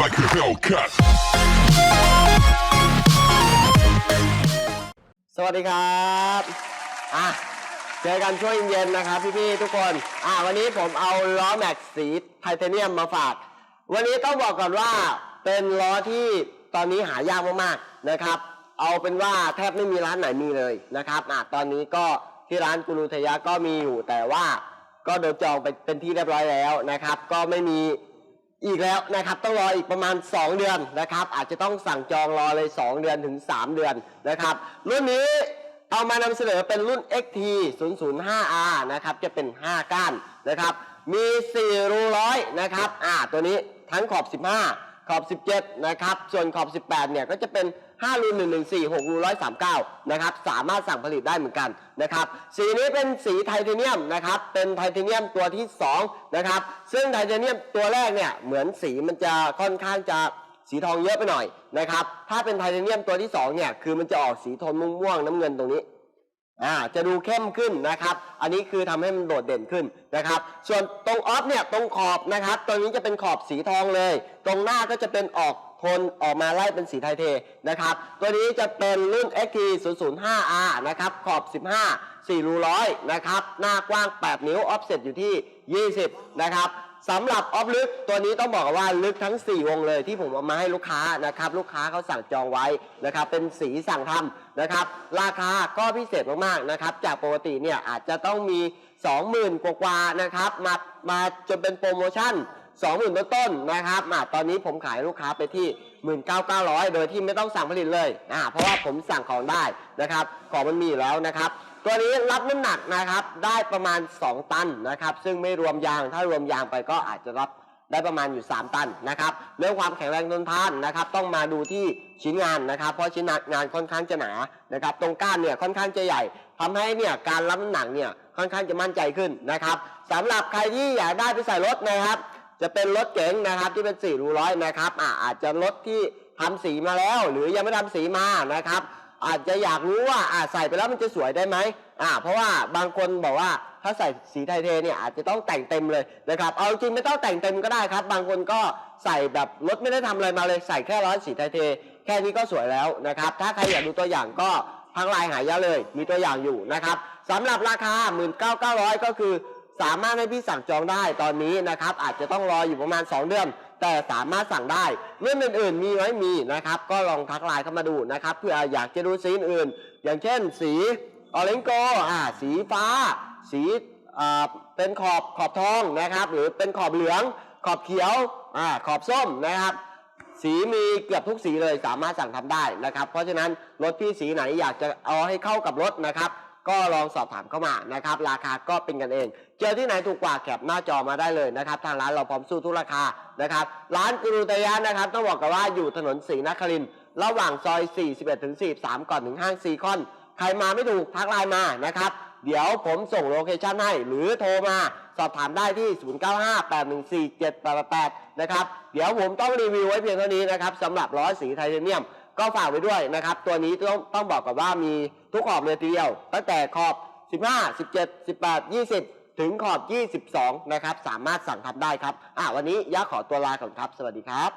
like a Hellcat. สวัสดีครับอะเจอกันช่วงเย็นนะครับพี่ๆทุกคนอะวันนี้ผมเอาล้อแม็กซ์สีไทเทเนียมมาฝาก วันนี้ต้องบอกก่อนว่าเป็นล้อที่ตอนนี้หายากมากๆนะครับ เอาเป็นว่าแทบไม่มีร้านไหนมีเลยนะครับอะตอนนี้ก็ที่ร้านกุลูเทยะก็มีอยู่แต่ว่าก็เดิมจองไปเป็นที่เรียบร้อยแล้วนะครับ ก็ไม่มี อีกแล้วนะครับต้องรออีกประมาณ 2 เดือนนะครับ อาจจะต้องสั่งจองรอเลย 2 เดือนถึง 3 เดือนนะครับ รุ่นนี้เอามานำเสนอเป็นรุ่น XT 005R นะครับ จะเป็น 5 ก้านนะครับ มี 4 รูร้อยนะครับ อ่า ตัวนี้ทั้งขอบ 15 ขอบ 17 นะครับ ส่วนขอบ 18 เนี่ยก็จะเป็น 5 รู114 6รู139 นะครับ สามารถสั่งผลิตได้เหมือนกันนะครับ สีนี้เป็นสีไทเทเนียมนะครับ เป็นไทเทเนียมตัวที่ 2 นะครับ ซึ่งไทเทเนียมตัวแรกเนี่ยเหมือนสีมันจะค่อนข้างจะสีทองเยอะไปหน่อยนะครับ ถ้าเป็นไทเทเนียมตัวที่2เนี่ยคือมันจะออกสีโทนม่วงๆน้ำเงินตรงนี้ อ่าจะดูเข้มขึ้นนะครับ อันนี้คือทำให้มันโดดเด่นขึ้นนะครับ ส่วนตรงออฟเนี่ยตรงขอบนะครับตัวนี้จะเป็นขอบสีทองเลย ตรงหน้าก็จะเป็นออกโทนออกมาไล่เป็นสีไทเทนะครับ ตัวนี้จะเป็นรุ่น XT 0 5 R นะครับ ขอบ 15 4รูร้อยนะครับ หน้ากว้าง 8 นิ้วออฟเซ็ตอยู่ที่ 20 นะครับ สำหรับออฟลึกตัวนี้ต้องบอกว่าลึกทั้ง 4 วงเลยที่ผมเอามาให้ลูกค้านะครับ ลูกค้าเขาสั่งจองไว้นะครับ เป็นสีสั่งทำนะครับ ราคาก็พิเศษมากๆนะครับ จากปกติเนี่ยอาจจะต้องมี 20,000 กว่าๆนะครับ มามาจนเป็นโปรโมชั่น 20,000ต้นต้นๆนะครับอะตอนนี้ผมขายลูกค้าไปที่ 19,900 โดยที่ไม่ต้องสั่งผลิตเลยอ่าเพราะว่าผมสั่งของได้นะครับ ของมันมีอยู่แล้วนะครับ ตัวนี้รับน้ำหนักนะครับได้ประมาณ 2 ตันนะครับ ซึ่งไม่รวมยางถ้ารวมยางไปก็อาจจะรับได้ประมาณอยู่ 3 ตันนะครับเรื่องความแข็งแรงทนทานนะครับ ต้องมาดูที่ชิ้นงานนะครับ เพราะชิ้นงานค่อนข้างจะหนานะครับ ตรงก้านเนี่ยค่อนข้างจะใหญ่ทำให้เนี่ยการรับน้ำหนักเนี่ยค่อนข้างจะมั่นใจขึ้นนะครับสำหรับใครที่อยากได้ไปใส่รถนะครับ จะเป็นรถเก๋งนะครับที่เป็น4รูร้อยนะครับอาอาจจะรถที่ทำสีมาแล้ว หรือยังไม่ทำสีมานะครับ อาจจะอยากรู้ว่าอ่าใส่ไปแล้วมันจะสวยได้ไหมอ่าเพราะว่าบางคนบอกว่าถ้าใส่สีไทเทเนี่ยอาจจะต้องแต่งเต็มเลยนะครับเอาจริงไม่ต้องแต่งเต็มก็ได้ครับ บางคนก็ใส่แบบรถไม่ได้ทำอะไรมาเลยใส่แค่ร้อยสีไทเท แค่นี้ก็สวยแล้วนะครับถ้าใครอยากดูตัวอย่างก็ทางไลน์หายะเลย มีตัวอย่างอยู่นะครับสำหรับราคา 19,900 ก็คือสามารถให้พี่สั่งจองได้ตอนนี้นะครับอาจจะต้องรออยู่ประมาณ 2 เดือน แต่สามารถสั่งได้เรื่องอื่นๆ มีไหมมีนะครับ ก็ลองทักไลน์เข้ามาดูนะครับเพื่ออยากจะดูสีอื่นๆอย่างเช่นสีออเรนโกอ่าสีฟ้า สีอ่าเป็นขอบขอบทองนะครับ หรือเป็นขอบเหลืองขอบเขียวอ่าขอบส้มนะครับ สีมีเกือบทุกสีเลยสามารถสั่งทำได้นะครับ เพราะฉะนั้นรถพี่สีไหนอยากจะเอาให้เข้ากับรถนะครับ ก็ลองสอบถามเข้ามานะครับ ราคาก็เป็นกันเอง เจอที่ไหนถูกกว่าแคปหน้าจอมาได้เลยนะครับ ทางร้านเราพร้อมสู้ทุกราคานะครับ ร้านกรุตยะนะครับ ต้องบอกกันว่าอยู่ถนนศรีนครินทร์ระหว่างซอย 41ถึง43 ก่อนถึงห้างซีคอน ใครมาไม่ถูกทักไลน์มานะครับ เดี๋ยวผมส่งโลเคชั่นให้ หรือโทรมาสอบถามได้ที่ 0958147888 นะครับ เดี๋ยวผมต้องรีวิวไว้เพียงเท่านี้นะครับสำหรับล้อสีไทเทเนียม ก็ฝากไว้ด้วยนะครับ ตัวนี้ต้องต้องบอกกับว่ามีทุกขอบเลยทีเดียว ตั้งแต่ขอบ 15 17 18 20 ถึงขอบ 22 นะครับ สามารถสั่งทำได้ครับ อะวันนี้ย่าขอตัวลาก่อนครับ สวัสดีครับ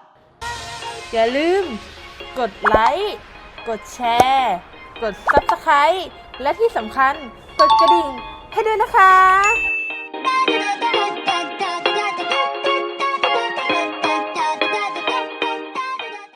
อย่าลืม กดไลค์ กดแชร์ กด Subscribe และที่สำคัญ กดกระดิ่งให้ด้วยนะคะ